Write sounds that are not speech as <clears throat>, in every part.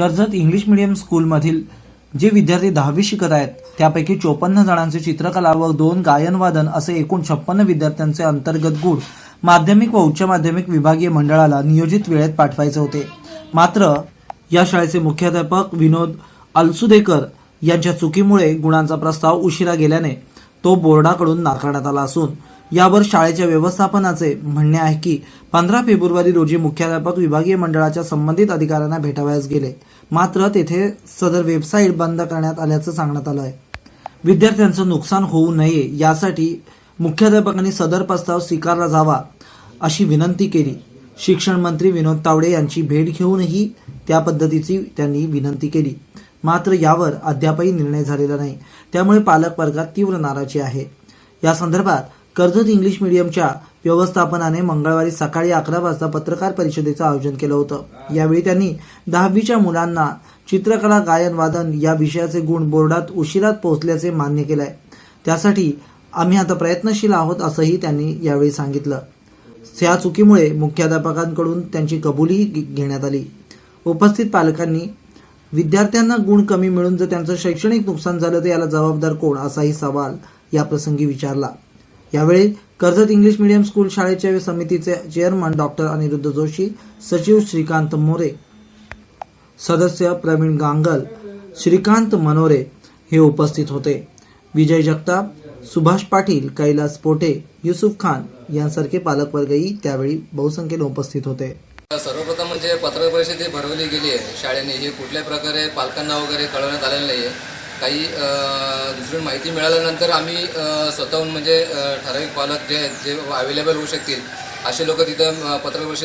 Karjat English medium स्कूलमधील जे विद्यार्थी दहावी शिकत आहेत त्यापैकी चोपन्न जणांचे चित्रकला व दोन गायनवादन असे एकूण छप्पन्न विद्यार्थ्यांचे अंतर्गत गुण माध्यमिक व उच्च माध्यमिक विभागीय मंडळाला नियोजित वेळेत पाठवायचे होते. मात्र या शाळेचे मुख्याध्यापक विनोद अलसुदेकर यांच्या चुकीमुळे गुणांचा प्रस्ताव उशिरा गेल्याने तो बोर्डाकडून नाकारण्यात आला असून यावर शाळेच्या व्यवस्थापनाचे म्हणणे आहे की पंधरा फेब्रुवारी रोजी मुख्याध्यापक विभागीय मंडळाच्या संबंधित अधिकाऱ्यांना भेटावयास गेले. मात्र तेथे सदर वेबसाईट बंद करण्यात आल्याचं सांगण्यात आलं आहे. विद्यार्थ्यांचं नुकसान होऊ नये यासाठी मुख्याध्यापकांनी सदर प्रस्ताव स्वीकारला जावा अशी विनंती केली. शिक्षण मंत्री विनोद तावडे यांची भेट घेऊनही त्या पद्धतीची त्यांनी विनंती केली. मात्र यावर अद्यापही निर्णय झालेला नाही. त्यामुळे पालक वर्गात तीव्र नाराजी आहे. या संदर्भात कर्जत इंग्लिश मीडियमच्या व्यवस्थापनाने मंगळवारी सकाळी अकरा वाजता पत्रकार परिषदेचं आयोजन केलं होतं. यावेळी त्यांनी दहावीच्या मुलांना चित्रकला गायन वादन या विषयाचे गुण बोर्डात उशिरात पोहोचल्याचे मान्य केलंय. त्यासाठी आम्ही आता प्रयत्नशील आहोत असंही त्यांनी यावेळी सांगितलं. या चुकीमुळे मुख्याध्यापकांकडून त्यांची कबुली घेण्यात आली. उपस्थित पालकांनी विद्यार्थ्यांना गुण कमी मिळून जर त्यांचं शैक्षणिक नुकसान झालं तर याला जबाबदार कोण? असाही सवाल या प्रसंगी विचारला. यावेळी कर्जत इंग्लिश मीडियम स्कूल शाळेच्या समितीचे चेअरमन डॉक्टर अनिरुद्ध जोशी सचिव श्रीकांत मोरे सदस्य प्रवीण गांगल श्रीकांत मनोरे हे उपस्थित होते. विजय जगताप सुभाष पाटील कैलास पोटे युसुफ खान यांसारखे पालकवर्गही त्यावेळी बहुसंख्येने उपस्थित होते. सर्वप्रथम म्हणजे पत्र परिषद भरवली गेली आहे. शाळेने हे कुठल्या प्रकारे पालकांना वगैरे कळवण्यात आलेलं नाही आहे काही दुसरी माहिती मिळाल्यानंतर आम्ही स्वतःहून म्हणजे ठराविक पालक जे आहेत जे अवेलेबल होऊ शकतील असे लोक तिथं अ,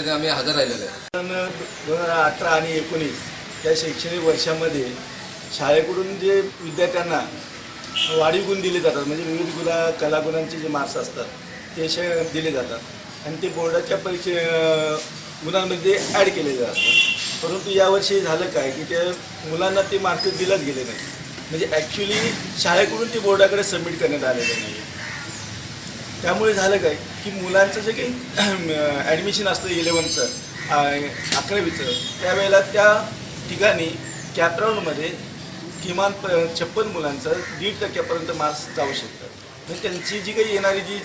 आम्ही हजर राहिलेलो आहे. पण दोन हजार अठरा आणि एकोणीस या शैक्षणिक वर्षामध्ये शाळेकडून जे विद्यार्थ्यांना वाढीव गुण दिले जातात म्हणजे विविध गुणा कलागुणांचे जे मार्क्स असतात ते असे दिले जातात. आणि ते बोर्डाच्या परीक्षे गुणांमध्ये ॲड केलेले असतात. परंतु यावर्षी झालं काय की त्या मुलांना ते मार्क्स दिलाच गेले नाही म्हणजे ॲक्च्युली शाळेकडून ते बोर्डाकडे सबमिट करण्यात आलेलं नाही. त्यामुळे झालं काय की मुलांचं जे काही <clears throat> ॲडमिशन असतं इलेवनचं अकरावीचं त्यावेळेला त्या ठिकाणी कॅपराऊंडमध्ये किमान प छप्पन मुलांचं दीड टक्क्यापर्यंत मार्क्स जाऊ शकतात. म्हणजे त्यांची जी काही येणारी जी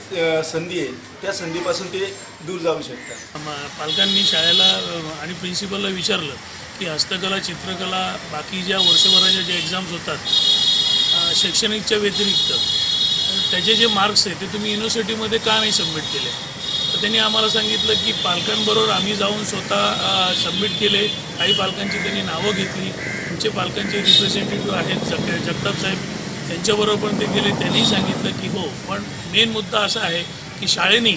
संधी आहे त्या संधीपासून ते दूर जाऊ शकतात. पालकांनी शाळेला आणि प्रिन्सिपलला विचारलं की हस्तकला चित्रकला बाकी ज्या वर्षभराच्या ज्या एक्झाम्स होतात शैक्षणिकच्या व्यतिरिक्त त्याचे जे मार्क्स आहेत ते तुम्ही युनिव्हर्सिटीमध्ये का नाही सबमिट केले? तर त्यांनी आम्हाला सांगितलं की पालकांबरोबर आम्ही जाऊन स्वतः सबमिट केले. काही पालकांची त्यांनी नावं घेतली. तुमचे पालकांचे रिप्रेझेंटेटिव्ह आहेत जग जगताप साहेब त्यांच्याबरोबर पण ते गेले. त्यांनी सांगितलं की हो पण मेन मुद्दा असा आहे की शाळेने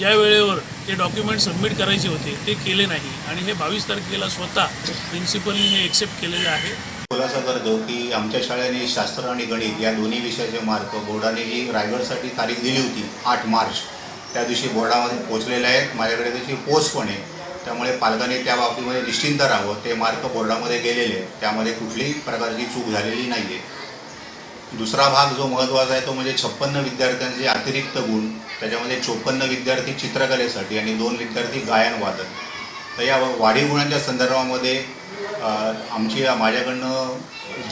ज्या वेळेवर ते डॉक्युमेंट सबमिट करायचे होते ते केले नाही. आणि हे बावीस तारखेला स्वतः प्रिन्सिपलनी हे एक्सेप्ट केलेलं आहे. खुलासा करतो की आमच्या शाळेने शास्त्र आणि गणित या दोन्ही विषयाचे मार्क बोर्डाने जी रायगडसाठी तारीख दिली होती आठ मार्च. त्या दिवशी बोर्डामध्ये पोहोचलेले आहेत. माझ्याकडे त्याची पोस्ट पण आहे. त्यामुळे पालकांनी त्या बाबतीमध्ये निश्चिंत राहावं. ते मार्क बोर्डामध्ये गेलेले आहेत. त्यामध्ये कुठलीही प्रकारची चूक झालेली नाही आहे दुसरा भाग जो महत्त्वाचा आहे तो म्हणजे छप्पन्न विद्यार्थ्यांचे अतिरिक्त गुण त्याच्यामध्ये चोपन्न विद्यार्थी चित्रकलेसाठी आणि दोन विद्यार्थी गायन वादन तर या वाढीव गुणांच्या संदर्भामध्ये आमची माझ्याकडनं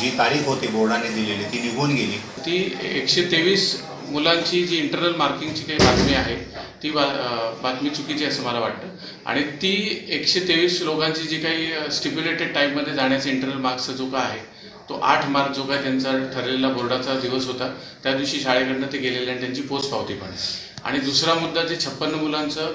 जी तारीख होती बोर्डाने दिलेली ती निघून गेली. ती एकशे तेवीस मुलांची जी इंटरनल मार्किंगची काही बातमी आहे ती बा बातमी चुकीची असं मला वाटतं. आणि ती एकशे तेवीस लोकांची जी काही स्टिप्युलेटेड टाईममध्ये जाण्याचा इंटरनल मार्क्सचा जो का आहे तो आठ मार्क जो काय त्यांचा ठरलेला बोर्डाचा दिवस होता त्या दिवशी शाळेकडनं ते गेलेले आणि त्यांची पोच पावती पण. आणि दुसरा मुद्दा जे छप्पन्न मुलांचं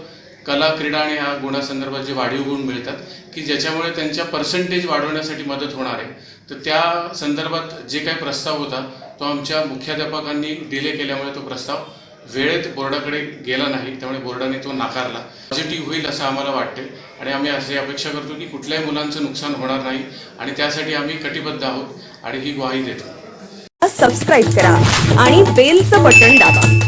कला क्रीडा आणि ह्या गुणासंदर्भात जे वाढीव गुण मिळतात की ज्याच्यामुळे त्यांच्या पर्सेंटेज वाढवण्यासाठी मदत होणार आहे तर त्या संदर्भात जे काही प्रस्ताव होता तो आमच्या मुख्याध्यापकांनी डिले केल्यामुळे तो प्रस्ताव वेळेत बोर्डाकडे गेला नाही त्यामुळे बोर्डाने तो नाकारला. पॉझिटिव्ह होईल असं आम्हाला वाटते आणि आम्ही असे अपेक्षा करतो की कुठल्याही मुलांचं नुकसान होणार नाही आणि त्यासाठी आम्ही कटिबद्ध आहोत आणि ही ग्वाही देतो. सबस्क्राईब करा आणि बेलचं बटन दाबा.